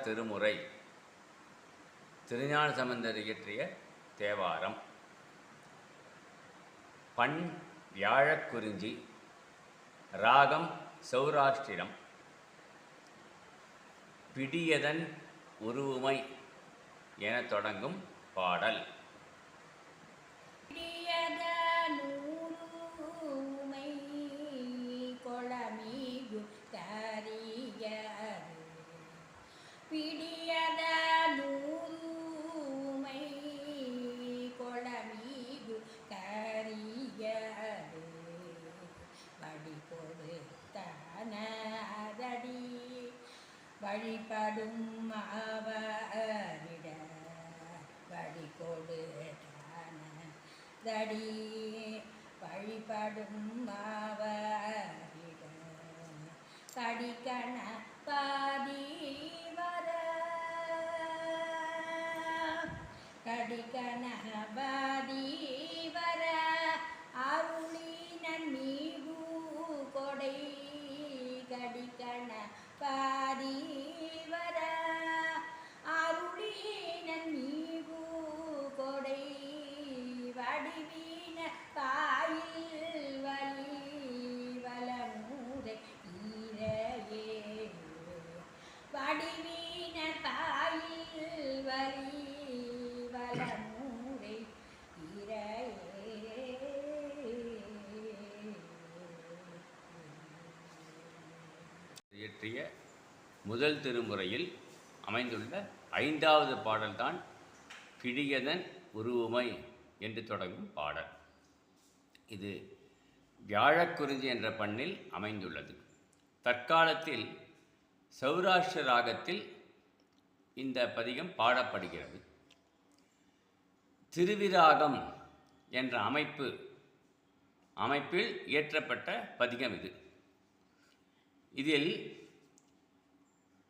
திருமுறை திருஞான சம்பந்தர் இயற்றிய தேவாரம். பண் வியாழக்குறிஞ்சி ராகம் சௌராஷ்டிரம். பிடியதன் உருவுமை எனத் தொடங்கும் பாடல். வழிபடும் அவரிட வழி கொடுத்தான தடி வழிபடும் அவரிட கடிக்கண பாதி இயற்றிய முதல் திருமுறையில் அமைந்துள்ள ஐந்தாவது பாடல்தான் கிழியதன் உருவமை என்று தொடங்கும் பாடல். இது வியாழக்குறிஞ்சி என்ற பண்ணில் அமைந்துள்ளது. தற்காலத்தில் சௌராஷ்டிர ராகத்தில் இந்த பதிகம் பாடப்படுகிறது. திருவிராகம் என்ற அமைப்பு அமைப்பில் இயற்றப்பட்ட பதிகம் இது. இதில்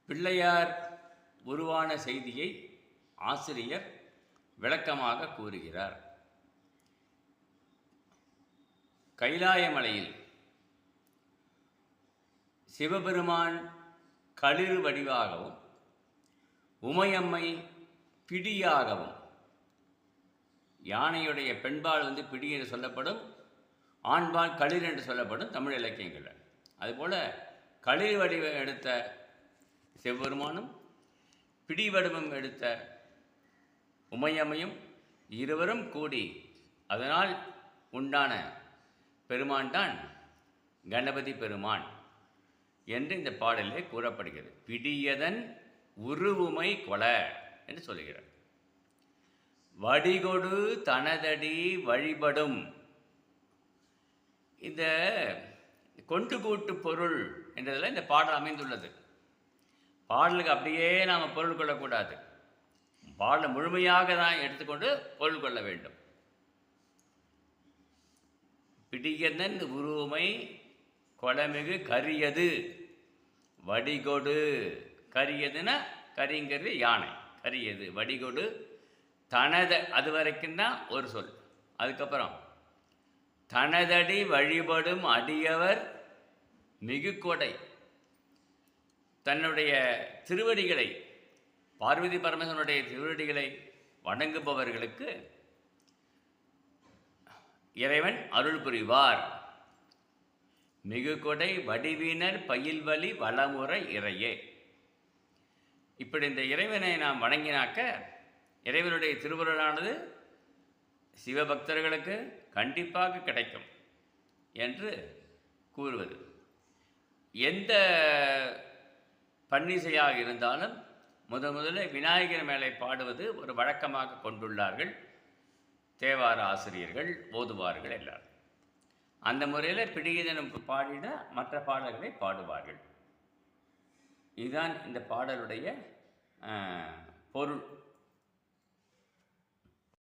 பிள்ளையார் உருவான செய்தியை ஆசிரியர் விளக்கமாக கூறுகிறார். கைலாயமலையில் சிவபெருமான் களிறு வடிவாகவும் உமையம்மை பிடியாகவும் யானையுடைய பெண்பால் வந்து பிடி என்று சொல்லப்படும் ஆண்பால் களிர் என்று சொல்லப்படும் தமிழ் இலக்கியங்களில். அதுபோல் களிர் வடிவம் எடுத்த சிவபெருமானும் பிடிவடிவம் எடுத்த உமையம்மையும் இருவரும் கூடி அதனால் உண்டான பெருமான் தான் கணபதி பெருமான் என்று இந்த பாடலிலே கூறப்படுகிறது. பிடியதன் உருவுமை கொல என்று சொல்லுகிறார். வடிகொடு தனதடி வழிபடும் இந்த கொண்டு கூட்டு பொருள் என்றதில் இந்த பாடல் அமைந்துள்ளது. பாடலுக்கு அப்படியே நாம் பொருள் கொள்ளக்கூடாது. பாடலை முழுமையாக தான் எடுத்துக்கொண்டு பொருள் கொள்ள வேண்டும். பிடியதன் உருவமை கொலமிகு கரியது. வடிகொடு கரியதுன்னா கரிங்கிறது யானை. கரியது வடிகொடு தனது அது வரைக்கும் தான் ஒரு சொல். அதுக்கப்புறம் தனதடி வழிபடும் அடியவர் மிகு கொடை தன்னுடைய திருவடிகளை பார்வதி பரமேஸ்வரனுடைய திருவடிகளை வணங்குபவர்களுக்கு இறைவன் அருள் புரிவார். மிகு கொடை வடிவினர் பயில்வழி வளமுறை இறையே. இப்படி இந்த இறைவனை நாம் வணங்கினாக்க இறைவனுடைய திருவருளானது சிவபக்தர்களுக்கு கண்டிப்பாக கிடைக்கும் என்று கூறுவது. எந்த பன்னிசையாக இருந்தாலும் முத முதல்ல விநாயகர் மேலே பாடுவது ஒரு வழக்கமாக கொண்டுள்ளார்கள். தேவார ஆசிரியர்கள் ஓதுவார்கள் எல்லாரும். அந்த முறையில் பிடிகிதனும் பாடிட மற்ற பாடல்களை பாடுவார்கள். இதுதான் இந்த பாடலுடைய பொருள்.